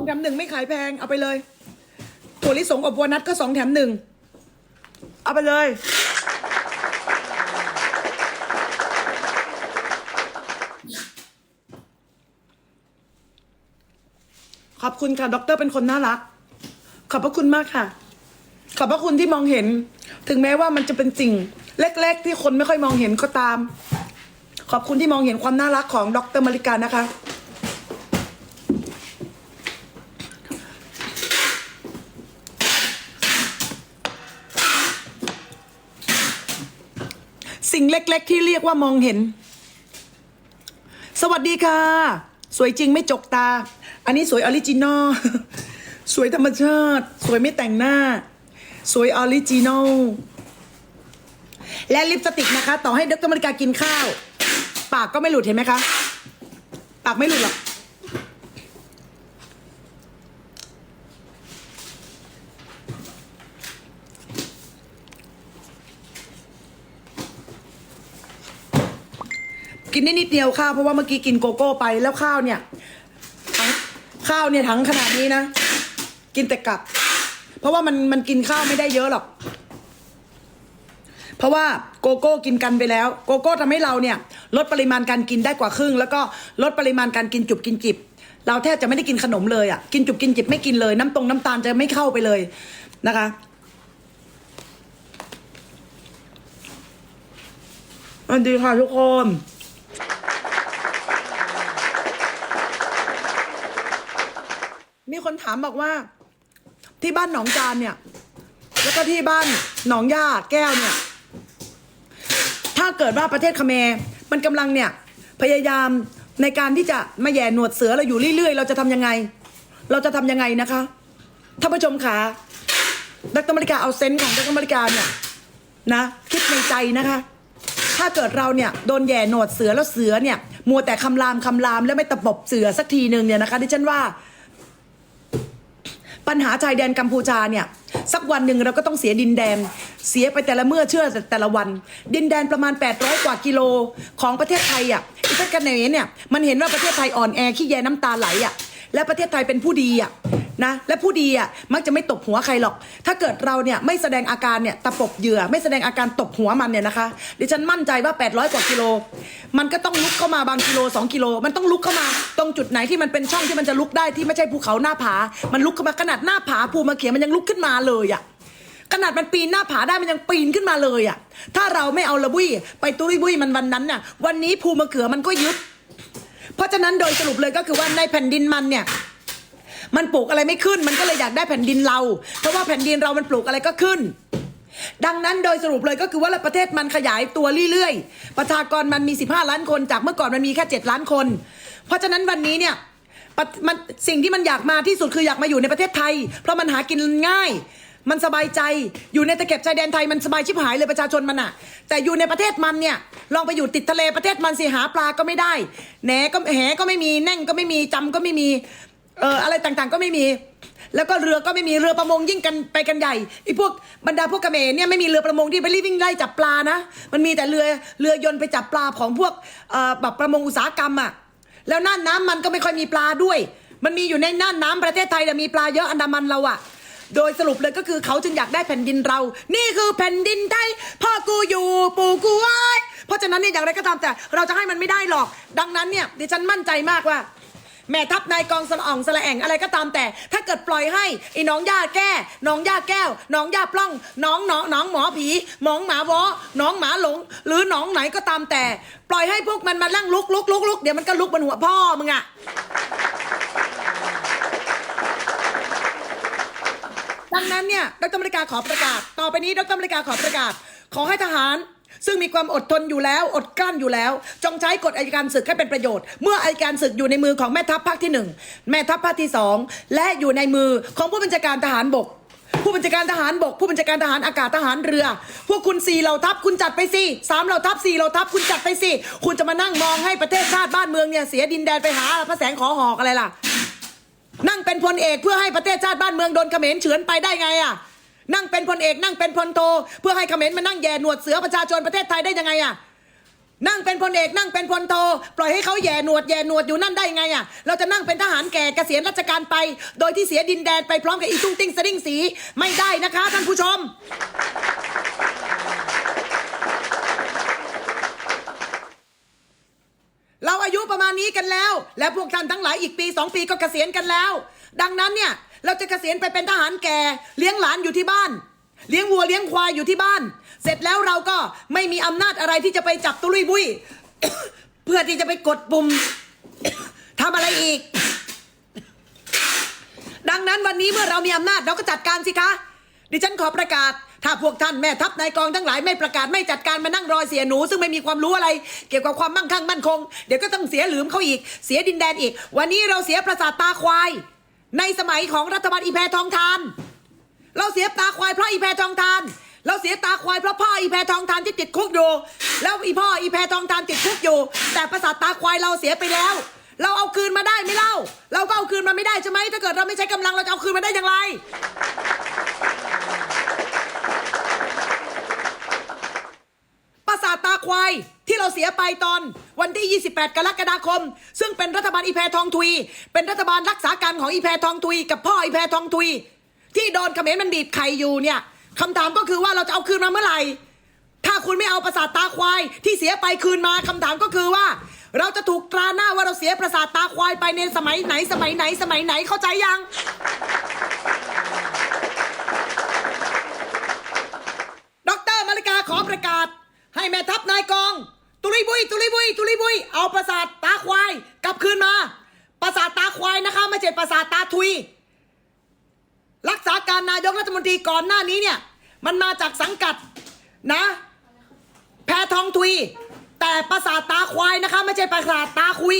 องแถมหนึ่งไม่ขายแพงเอาไปเลยถั่วลิสงอบวอลนัทก็สองแถมหนึ่งเอาไปเลย ขอบคุณค่ะด็อกเตอร์เป็นคนน่ารัก ขอบพระคุณมากค่ะ ขอบพระคุณที่มองเห็น ถึงแม้ว่ามันจะเป็นสิ่งเล็กๆ ที่คนไม่ค่อยมองเห็นก็ตาม ขอบคุณที่มองเห็นความน่ารักของดรมาริกานะคะ สิ่งเล็ก ๆ ที่เรียกว่ามองเห็น สวัสดีค่ะ สวยจริงไม่จกตา อันนี้สวยออริจินอลสวยธรรมชาติ สวยไม่แต่งหน้า สวยออริจินอลและลิปสติกนะคะ ต่อให้ดรมาริกากินข้าว ปากก็ไม่หลุดเห็นไหมคะ ปากไม่หลุดหรอก กินได้นิดเดียวข้าวเพราะว่าเมื่อกี้กินโกโก้ไปแล้วข้าวเนี่ยทั้งข้าวเนี่ยทั้งขนาดนี้นะ กินแต่กลับ เพราะว่ามันมันกินข้าวไม่ได้เยอะหรอก เพราะว่าโกโก้กินกันไปแล้ว โกโก้ทำให้เราเนี่ย ลดปริมาณการกินได้กว่าครึ่ง แล้วก็ลดปริมาณการกินจุบกินจิบ เราแทบจะไม่ได้กินขนมเลยอะ่ะกินจุบกินจิบไม่กินเลย น้ำตรงน้ำตาลจะไม่เข้าไปเลยนะคะสวัสดีค่ะทุกคน มีคนถามบอกว่า ที่บ้านหนองจานเนี่ย แล้วก็ที่บ้านหนองย่าแก้วเนี่ย ถ้าเกิดว่าประเทศคเมรมันกำลังเนี่ย พยายามในการที่จะมาแย่หนวดเสือเราอยู่เรื่อยๆ เราจะทำยังไง เราจะทำยังไงนะคะท่านผู้ชมขาดักตอรมริกาเอาเซนส์ของดักตอรมริกาเนี่ยนะ คิดในใจนะคะ ถ้าเกิดเราเนี่ยโดนแย่หนวดเสือแล้วเสือเนี่ย มัวแต่คำรามคำรามแล้วไม่ตะปบเสือสักทีหนึ่งเนี่ยนะคะดิฉันว่า ปัญหาชายแดนกัมพูชาเนี่ย สักวันหนึ่งเราก็ต้องเสียดินแดน เสียไปแต่ละเมื่อเชื่อแต่ละวัน ดินแดนประมาณ 800 กว่ากิโลของประเทศไทยอะอีกกันเนเนี่ยมันเห็นว่าประเทศไทยอ่อนแอขี้แยน้ำตาไหลอะและประเทศไทยเป็นผู้ดีอะ นะและผู้ดีอะมักจะไม่ตบหัวใครหรอก ถ้าเกิดเราเนี่ยไม่แสดงอาการเนี่ยตะปบเหยื่อ ไม่แสดงอาการตบหัวมันเนี่ยนะคะดิฉันมั่นใจว่า 800 กว่ากิโล มันก็ต้องลุกเข้ามาบางกิโล 2 กิโล มันต้องลุกเข้ามา ตรงจุดไหนที่มันเป็นช่องที่มันจะลุกได้ที่ไม่ใช่ภูเขาหน้าผา มันลุกเข้ามาขนาดหน้าผาภูมาเขียมันยังลุกขึ้นมาเลยอะขนาดมันปีนหน้าผาได้มันยังปีนขึ้นมาเลยอะ ถ้าเราไม่เอาละบุ้ยไปตุ้ยบุ้ยมันวันนั้นน่ะ วันนี้ภูมะเขือมันก็ยึด เพราะฉะนั้นโดยสรุปเลยก็คือว่าในแผ่นดินมันเนี่ย มันปลูกอะไรไม่ขึ้น มันก็เลยอยากได้แผ่นดินเรา เพราะว่าแผ่นดินเรามันปลูกอะไรก็ขึ้น ดังนั้นโดยสรุปเลยก็คือว่าประเทศมันขยายตัวเรื่อยๆ ประชากรมันมี 15 ล้านคนจากเมื่อก่อนมันมีแค่ 7 ล้านคน เพราะฉะนั้นวันนี้เนี่ยมันสิ่งที่มันอยากมาที่สุดคืออยากมาอยู่ในประเทศไทย เพราะมันหากินง่าย มันสบายใจอยู่ในตะเข็บชายแดนไทยมันสบายชิบหายเลยประชาชนมันอะแต่อยู่ในประเทศมันเนี่ยลองไปอยู่ติดทะเลประเทศมันสิหาปลาก็ไม่ได้แหนก็แหก็ไม่มีแน่งก็ไม่มีจำก็ไม่มี เอออะไรต่างๆก็ไม่มี แล้วก็เรือก็ไม่มีเรือประมงยิ่งกันไปกันใหญ่ไอ้พวกบรรดาพวกกระเมรเนี่ยไม่มีเรือประมงที่ไปรีบวิ่งไล่จับปลานะ มันมีแต่เรือเรือยนต์ไปจับปลาของพวกเอ่อแบบประมงอุตสาหกรรมอะแล้วน่านน้ำมันก็ไม่ค่อยมีปลาด้วย มันมีอยู่ในน่านน้ำประเทศไทยแต่มีปลาเยอะอันดามันเราอะ โดยสรุปเลยก็คือเขาจึงอยากได้แผ่นดินเรา นี่คือแผ่นดินไทยพ่อกูอยู่ปู่กูไว้เพราะฉะนั้นเนี่ยอย่างไรก็ตามแต่เราจะให้มันไม่ได้หรอก ดังนั้นเนี่ยดิฉันมั่นใจมากว่า แม่ทัพนายกองสละอ่องสละแองอะไรก็ตามแต่ ถ้าเกิดปล่อยให้ไอ้น้องย่าแก้น้องย่าแก้ว น้องย่าปล้อง น้องน้องน้องหมอผีหมองหมาวอน้องหมาหลง หรือน้องไหนก็ตามแต่ ปล่อยให้พวกมันมาลั่งลุกลุกลุกลุกเดี๋ยวมันก็ลุกบนหัวพ่อมึงอะดังนั้นเนี่ยดรอเมริกาขอประกาศ ต่อไปนี้ดรอเมริกาขอประกาศ ขอให้ทหาร ซึ่งมีความอดทนอยู่แล้วอดกลั้นอยู่แล้ว จงใช้กฎอัยการศึกให้เป็นประโยชน์ เมื่ออัยการศึกอยู่ในมือของแม่ทัพภาคที่หนึ่งแม่ทัพภาคที่สองและอยู่ในมือของผู้บัญชาการทหารบก ผู้บัญชาการทหารบก ผู้บัญชาการทหารอากาศทหารเรือ พวกคุณสี่เหล่าทัพคุณจัดไปสิสามเหล่าทัพสี่เหล่าทัพคุณจัดไปสิคุณจะมานั่งมองให้ประเทศชาติบ้านเมืองเนี่ยเสียดินแดนไปหาพระแสงขอหอกอะไรล่ะนั่งเป็นพลเอกเพื่อให้ประเทศชาติบ้านเมืองโดนเขมรเฉือนไปได้ไงอะ นั่งเป็นพลเอกนั่งเป็นพลโทเพื่อให้เขมรมานั่งแย่หนวดเสือประชาชนประเทศไทยได้ยังไงอะนั่งเป็นพลเอกนั่งเป็นพลโทปล่อยให้เขาแย่หนวดแย่หนวดอยู่นั่นได้ไงอะเราจะนั่งเป็นทหารแก่เกษียณราชการไป โดยที่เสียดินแดนไปพร้อมกับอีตุ้งติ้งสดิ้งสีไม่ได้นะคะท่านผู้ชม เราอายุประมาณนี้กันแล้ว และพวกท่านทั้งหลายอีกปีสองปีก็เกษียณกันแล้ว ดังนั้นเนี่ย เราจะเกษียณไปเป็นทหารแก่ เลี้ยงหลานอยู่ที่บ้าน เลี้ยงวัวเลี้ยงควายอยู่ที่บ้าน เสร็จแล้วเราก็ไม่มีอำนาจอะไรที่จะไปจับตุลุยบุยเพื่อที่จะไปกดปุ่มทำอะไรอีก ดังนั้นวันนี้เมื่อเรามีอำนาจเราก็จัดการสิคะ ดิฉันขอประกาศ ถ้าพวกท่านแม่ทัพนายกองทั้งหลายไม่ประกาศไม่จัดการมานั่งรอเสียหนู ซึ่งไม่มีความรู้อะไร เกี่ยวกับความมั่งคั่งมั่นคง เดี๋ยวก็ต้องเสียหลืมเขาอีก เสียดินแดนอีก วันนี้เราเสียประสาทตาควาย ในสมัยของรัฐบาลอีแพทองทาน เราเสียตาควายเพราะอีแพทองทาน เราเสียตาควายเพราะพ่ออีแพทองทานที่ติดคุกอยู่ แล้วอีพ่ออีแพทองทานติดคุกอยู่ แต่ประสาทตาควายเราเสียไปแล้ว เราเอาคืนมาได้ไหมเล่า เราก็เอาคืนมาไม่ได้ใช่ไหมถ้าเกิดเราไม่ใช้กำลังเราจะเอาคืนมาได้อย่างไร ประสาทตาควาย เราเสียไปตอนวันที่ 28 กรกฎาคม ซึ่งเป็นรัฐบาลอีแพทองทุย เป็นรัฐบาลรักษาการของอีแพทองทุย กับพ่ออีแพทองทุย ที่โดนเขมรมันบีบไข่อยู่เนี่ยคำถามก็คือว่าเราจะเอาคืนมาเมื่อไหร่ถ้าคุณไม่เอาประสาทตาควาย ที่เสียไปคืนมาคำถามก็คือว่า เราจะถูกตราหน้าว่าเราเสียประสาทตาควายไปในสมัยไหนสมัยไหนสมัยไหนเข้าใจยังดรมาริกาขอประกาศ ให้แม่ทัพนายกอง ตุลิบุยตุลิบุยตุลิบุยเอาประสาทตาควายกลับคืนมาประสาทตาควายนะคะไม่ใช่ประสาทตาทุย รักษาการนายกรัฐมนตรีก่อนหน้านี้เนี่ย มันมาจากสังกัดนะ แพทองทุย แต่ประสาทตาควายนะคะ ไม่ใช่ประสาทตาคุย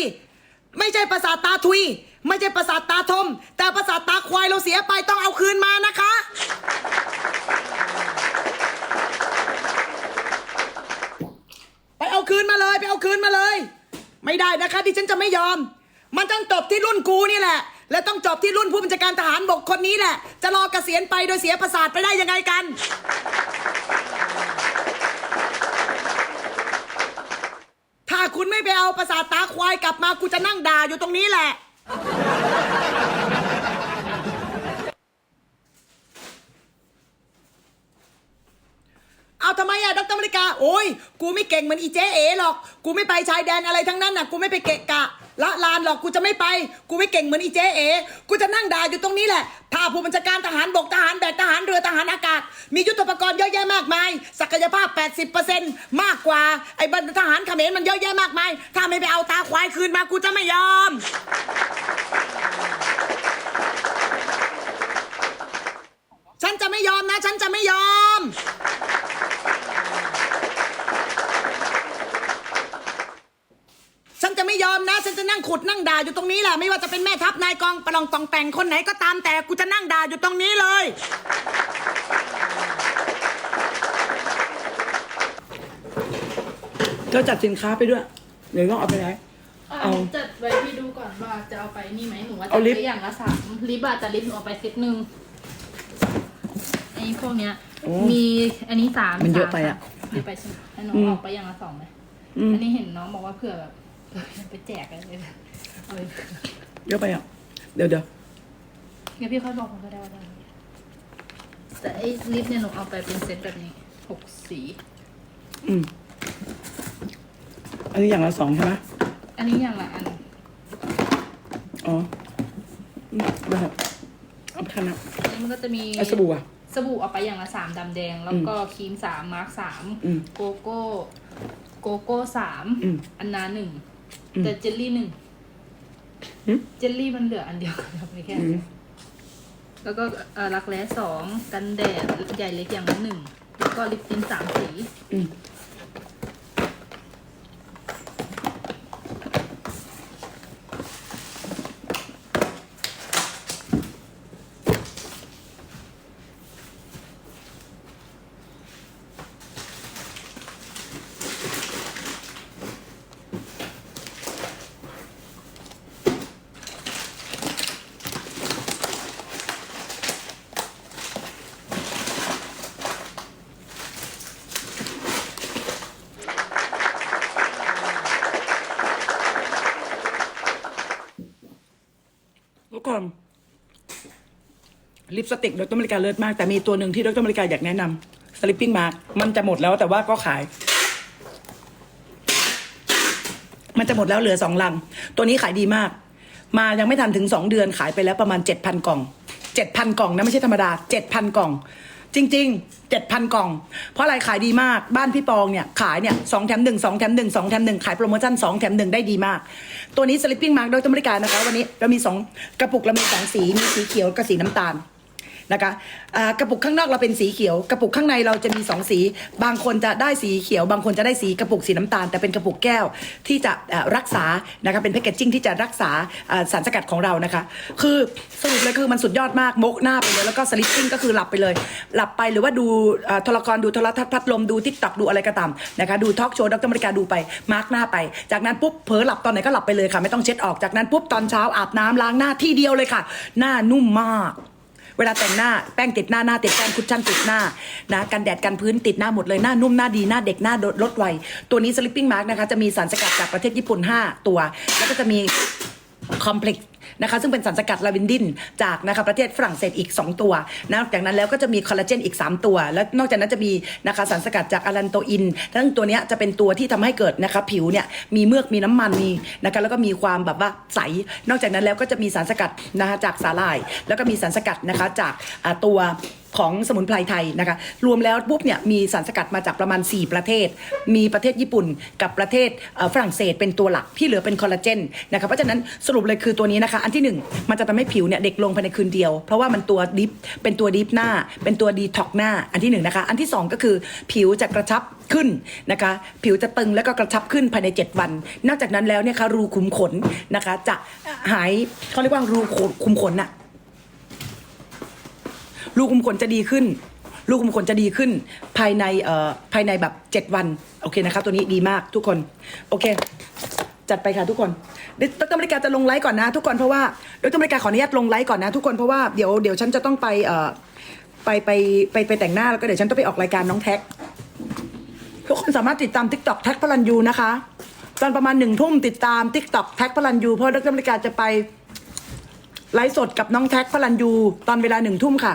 ไม่ใช่ประสาทตาทุย ไม่ใช่ประสาทตาทม แต่ประสาทตาควายเราเสียไปต้องเอาคืนมานะคะ ไปเอาคืนมาเลยไปเอาคืนมาเลย ไม่ได้นะคะที่ฉันจะไม่ยอม มันต้องจบที่รุ่นกูนี่แหละ และต้องจบที่รุ่นผู้บัญชาการทหารบกคนนี้แหละ จะรอเกษียณไปโดยเสียประสาทไปได้ยังไงกัน ถ้าคุณไม่ไปเอาประสาทตาควายกลับมากูจะนั่งด่าอยู่ตรงนี้แหละ เอาทำไมะโอ้ยกูไม่เก่งเหมือนอีเจ๊เอ๋หรอก กูไม่ไปชายแดนอะไรทั้งนั้นน่ะ กูไม่ไปเกะกะ ละลานหรอกกูจะไม่ไป กูไม่เก่งเหมือนอีเจ๊เอ๋กูจะนั่งด่าอยู่ตรงนี้แหละถ้าผู้บัญชาการทหารบกทหารแบกทหารเรือทหารอากาศ มียุทธปกรณ์เยอะแยะมากมาย ศักยภาพ 80%มากกว่าไอ้บรรทหารเขมรมันเยอะแยะมากมาย ถ้าไม่ไปเอาตาควายคืนมากูจะไม่ยอมฉันจะไม่ยอมนะ ฉันจะไม่ยอม ฉันจะไม่ยอมนะ ฉันจะนั่งขุดนั่งด่าอยู่ตรงนี้แหละไม่ว่าจะเป็นแม่ทัพนายกองประลองตองแต่งคนไหนก็ตามแต่กูจะนั่งด่าอยู่ตรงนี้เลยก็จัดสินค้าไปด้วยเดี๋ยวต้องเอาไปไหนอะเอา จัดไว้พี่ดูก่อนว่าจะเอาไปนี่ไหมหนูว่าจะเอาลิฟต์ไปอย่างละสามลิฟต์อะแต่ลิฟต์หนูเอาไปเซตหนึ่งไอ้พวกเนี้ย โอ้มีอันนี้สามมันเยอะสาไปอะเยอะไปใช่ไหมให้น้องอืม ออกไปอย่างละสองไหมอืมอันนี้เห็นน้องบอกว่าเผื่อแบบเออ ไปแจกอะไรเลยเอาไปเยอะไปอะ เดี๋ยวเดี๋ยวงั้นพี่ค่อยบอกผมก็ได้ว่าได้แต่ไอ้ลิฟต์เนี่ยหนูเอาไปเป็นเซตแบบนี้หกสี อืม อันนี้อย่างละสองใช่ไหมอันนี้อย่างละอัน อ๋ออืมได้ครับเอาไปทำนะอันนี้มันก็จะมี ไอ้สบู่อะ สบู่เอาไปอย่างละสามดำแดง แล้วก็ครีมสามมาร์กสามอืม โกโก้ โกโก้สามอืม อันนาหนึ่งอืม แต่เจลลี่หนึ่งหืมเจลลี่มันเหลืออันเดียวกันไปแค่อืมแล้วก็เอ่อรักแร้สองกันแดดใหญ่เล็กอย่างละหนึ่งแล้วก็ลิปตินสามสี ลิปสติกดรอเมริกาเลิศมาก แต่มีตัวหนึ่งที่ดรอเมริกาอยากแนะนำสลิปปิ้งมาร์กมันจะหมดแล้วแต่ว่าก็ขาย มันจะหมดแล้วเหลือสองลัง ตัวนี้ขายดีมาก มายังไม่ทันถึงสองเดือนขายไปแล้วประมาณเจ็ดพันกล่องเจ็ดพันกล่องนะไม่ใช่ธรรมดาเจ็ดพันกล่อง จริงๆเจ็ดพันกล่อง เพราะอะไรขายดีมากบ้านพี่ปองเนี่ยขายเนี่ยสองแถมหนึ่งสองแถมหนึ่งสองแถมหนึ่งขายโปรโมชั่นสองแถมหนึ่งได้ดีมาก ตัวนี้สลิปปิ้งมาร์กโดยอเมริกานะคะวันนี้เรามีสองกระปุกเรามีสองสีมีสีเขียวกับสีน้ำตาล นะคะอ่ากระปุกข้างนอกเราเป็นสีเขียว กระปุกข้างในเราจะมีสองสี บางคนจะได้สีเขียว บางคนจะได้สีกระปุกสีน้ำตาล แต่เป็นกระปุกแก้วที่จะรักษานะคะเป็นแพคเกจจิ้งที่จะรักษาสารสกัดของเรานะคะ คือสรุปเลยคือมันสุดยอดมากมกหน้าไปเลยแล้วก็สลิปปิ้งก็คือหลับไปเลย หลับไปหรือว่าดูอ่าโทรกรดูโทรทัศน์พัดลมดูทิกตอกดูอะไรก็ตามนะคะดูทอล์กโชว์ดรอเมริกาดูไปมาร์กหน้าไป จากนั้นปุ๊บเผลอหลับตอนไหนก็หลับไปเลยค่ะ ไม่ต้องเช็ดออกจากนั้นปุ๊บตอนเช้าอาบน้ำล้างหน้าที่เดียวเลยค่ะ หน้านุ่มมาก เวลาแต่งหน้าแป้งติดหน้าหน้าติดแป้งคุชชั่นติดหน้านะกันแดดกันพื้นติดหน้าหมดเลยหน้านุ่มหน้าดีหน้าเด็กหน้าลดไวตัวนี้สลิปปิ้งมาร์กนะคะจะมีสารสกัดจากประเทศญี่ปุ่น 5 ตัว แล้วก็จะมีคอมเพล็กซ์ นะคะซึ่งเป็นสารสกัดลาเวนดินจากนะคะประเทศฝรั่งเศสอีก 2 ตัวนะจากนั้นแล้วก็จะมีคอลลาเจนอีก 3 ตัว แล้วนอกจากนั้นจะมีนะคะสารสกัดจากอะลันโตอินทั้งตัวเนี้ยจะเป็นตัวที่ทำให้เกิดนะคะผิวเนี่ยมีเมือกมีน้ำมันมีนะคะแล้วก็มีความแบบว่าใส นอกจากนั้นแล้วก็จะมีสารสกัดนะคะจากสาหร่าย แล้วก็มีสารสกัดนะคะจากอ่าตัว ของสมุนไพรไทยนะคะ รวมแล้วปุ๊บเนี่ยมีสารสกัดมาจากประมาณ 4 ประเทศ มีประเทศญี่ปุ่นกับประเทศฝรั่งเศสเป็นตัวหลักที่เหลือเป็นคอลลาเจนนะคะเพราะฉะนั้นสรุปเลยคือตัวนี้นะคะ อันที่ 1 มันจะทำให้ผิวเนี่ยเด็กลงภายในคืนเดียว เพราะว่ามันตัวดิฟเป็นตัวดิฟหน้า เป็นตัวดีท็อกหน้าอันที่1นงนะคะ อันที่ 2 ก็คือผิวจะกระชับขึ้นนะคะ ผิวจะตึงแล้วก็กระชับขึ้นภายใน 7 วัน นอกจากนั้นแล้วเนี่ยค่ะรูขุมขนนะคะ จะหายเขาเรียกว่ารูขุมขนอะ ลูกคุมขนจะดีขึ้น ลูกคุมขนจะดีขึ้น ภายในเอ่อภายในแบบ 7 วัน โอเคนะคะตัวนี้ดีมากทุกคน โอเค จัดไปค่ะทุกคนเดี๋ยวดรอเมริกาจะลงไลฟ์ก่อนนะ ทุกคนเพราะว่าดรอเมริกาขออนุญาตลงไลฟ์ก่อนนะทุกคนเพราะว่าเดี๋ยวเดี๋ยวฉันจะต้องไปเอ่อไปไปไปไปแต่งหน้าแล้วก็เดี๋ยวฉันต้องไปออกรายการน้องแท็กทุกคนสามารถติดตาม t ิ k t o k แท็กพลันยูนะคะ ตอนประมาณหนึ่งทุ่มติดตาม t ิ k t o k แท็กพลันยูเพราะดรอเมริกาจะไป ไลฟ์สดกับน้องแท็กพลันยูตอนเวลาหนึ่งทุ่มค่ะ